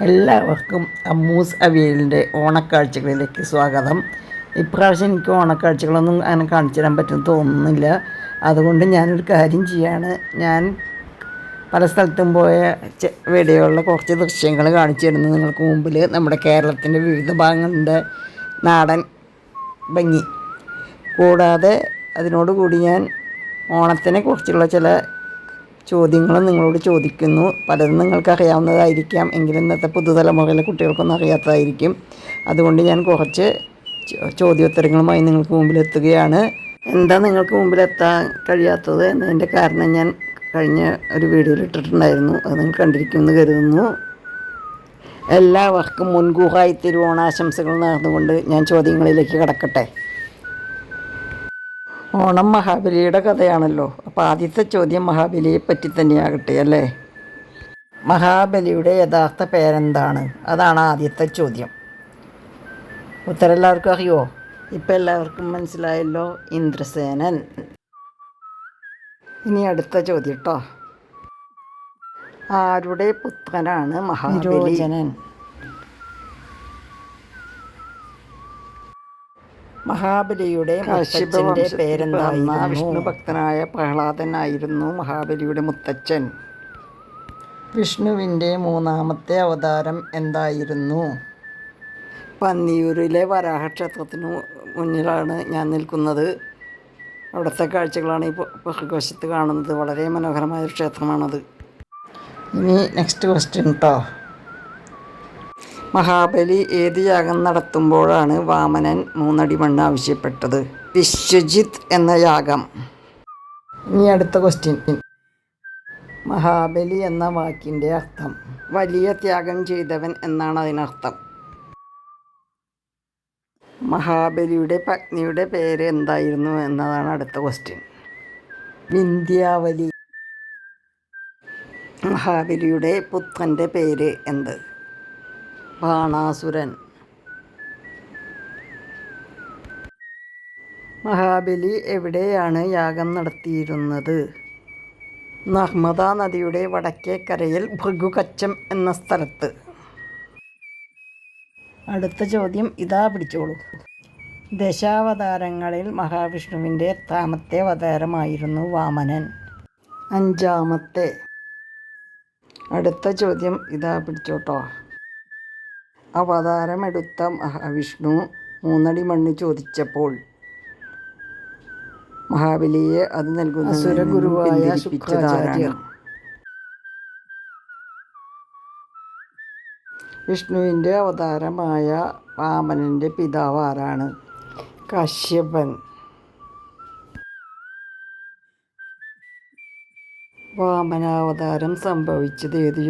എല്ലാവർക്കും അമ്മൂസ് അവിയലിന്റെ ഓണക്കാഴ്ചകളിലേക്ക് സ്വാഗതം. ഇപ്രാവശ്യം എനിക്ക് ഓണക്കാഴ്ചകളൊന്നും അങ്ങനെ കാണിച്ചു തരാൻ പറ്റുമെന്ന് തോന്നുന്നില്ല. അതുകൊണ്ട് ഞാനൊരു കാര്യം ചെയ്യാണ്. ഞാൻ പല സ്ഥലത്തും പോയ ചെ- കുറച്ച് ദൃശ്യങ്ങൾ കാണിച്ചു തരുന്നത് നിങ്ങൾക്ക് മുമ്പിൽ നമ്മുടെ കേരളത്തിന്റെ വിവിധ ഭാഗങ്ങളുടെ നാടൻ ഭംഗി. കൂടാതെ അതിനോടുകൂടി ഞാൻ ഓണത്തിനെ കുറിച്ചുള്ള ചില ചോദ്യങ്ങളും നിങ്ങളോട് ചോദിക്കുന്നു. പലതും നിങ്ങൾക്ക് അറിയാവുന്നതായിരിക്കാം എങ്കിലും ഇന്നത്തെ പുതുതലമുറയിലെ കുട്ടികൾക്കൊന്നും അറിയാത്തതായിരിക്കും. അതുകൊണ്ട് ഞാൻ കുറച്ച് ചോദ്യോത്തരങ്ങളുമായി നിങ്ങൾക്ക് മുമ്പിലെത്തുകയാണ്. എന്താ നിങ്ങൾക്ക് മുമ്പിലെത്താൻ കഴിയാത്തത് എന്നതിന്റെ കാരണം ഞാൻ കഴിഞ്ഞ ഒരു വീഡിയോയിൽ ഇട്ടിട്ടുണ്ടായിരുന്നു. അത് നിങ്ങൾ കണ്ടിരിക്കുമെന്ന് കരുതുന്നു. എല്ലാവർക്കും മുൻകൂറായി തിരുവോണാശംസകൾ നേർന്നുകൊണ്ട് ഞാൻ ചോദ്യങ്ങളിലേക്ക് കടക്കട്ടെ. ഓണം മഹാബലിയുടെ കഥയാണല്ലോ. അപ്പോൾ ആദ്യത്തെ ചോദ്യം മഹാബലിയെ പറ്റി തന്നെയാകട്ടെ അല്ലേ? മഹാബലിയുടെ യഥാർത്ഥ പേരെന്താണ്? അതാണ് ആദ്യത്തെ ചോദ്യം. ഉത്തരം എല്ലാവർക്കും അറിയുമോ ഇപ്പം എല്ലാവർക്കും മനസ്സിലായല്ലോ ഇന്ദ്രസേനൻ. ഇനി അടുത്ത ചോദ്യം കേട്ടോ ആരുടെ പുത്രനാണ് മഹാബലിജനൻ മഹാബലിയുടെ മുത്തച്ഛന്റെ പേരെന്താണ് വിഷ്ണു ഭക്തനായ പ്രഹ്ലാദനായിരുന്നു മഹാബലിയുടെ മുത്തച്ഛൻ. വിഷ്ണുവിന്റെ മൂന്നാമത്തെ അവതാരം എന്തായിരുന്നു? പന്നിയൂരിലെ വരാഹക്ഷേത്രത്തിന് മുന്നിലാണ് ഞാൻ നിൽക്കുന്നത്. അവിടുത്തെ കാഴ്ചകളാണ് ഈ പുറകുവശത്ത് കാണുന്നത്. വളരെ മനോഹരമായ ഒരു ക്ഷേത്രമാണത്. ഇനി നെക്സ്റ്റ് ക്വസ്റ്റ്യൻ കേട്ടോ മഹാബലി ഏത് യാഗം നടത്തുമ്പോഴാണ് വാമനൻ മൂന്നടി മണ്ണ് ആവശ്യപ്പെട്ടത്. വിശ്വജിത്ത് എന്ന യാഗം. ഇനി അടുത്ത ക്വസ്റ്റ്യൻ മഹാബലി എന്ന വാക്കിന്റെ അർത്ഥം. വലിയ ത്യാഗം ചെയ്തവൻ എന്നാണ് അതിനർത്ഥം. മഹാബലിയുടെ പത്നിയുടെ പേര് എന്തായിരുന്നു എന്നതാണ് അടുത്ത ക്വസ്റ്റ്യൻ വിന്ധ്യാവലി. മഹാബലിയുടെ പുത്രന്റെ പേര് എന്ത്? ബാണാസുരൻ. മഹാബലി എവിടെയാണ് യാഗം നടത്തിയിരുന്നത്? നർമ്മദ നദിയുടെ വടക്കേ കരയിൽ ഭൃഗുകച്ചം എന്ന സ്ഥലത്ത്. അടുത്ത ചോദ്യം ഇതാ പിടിച്ചോളൂ. ദശാവതാരങ്ങളിൽ മഹാവിഷ്ണുവിന്റെ എത്താമത്തെ അവതാരമായിരുന്നു വാമനൻ. അഞ്ചാമത്തെ. അടുത്ത ചോദ്യം ഇതാ പിടിച്ചോട്ടോ. അവതാരമെടുത്ത മഹാവിഷ്ണു മൂന്നടി മണ്ണ് ചോദിച്ചപ്പോൾ മഹാബലിയെ അത് നൽകുന്ന സുരഗുരുവായ ശുക്രാചാര്യർ വിഷ്ണുവിന്റെ അവതാരമായ വാമനന്റെ പിതാവ് ആരാണ്? കശ്യപൻ. വാമനാവതാരം സംഭവിച്ചത് ഏത്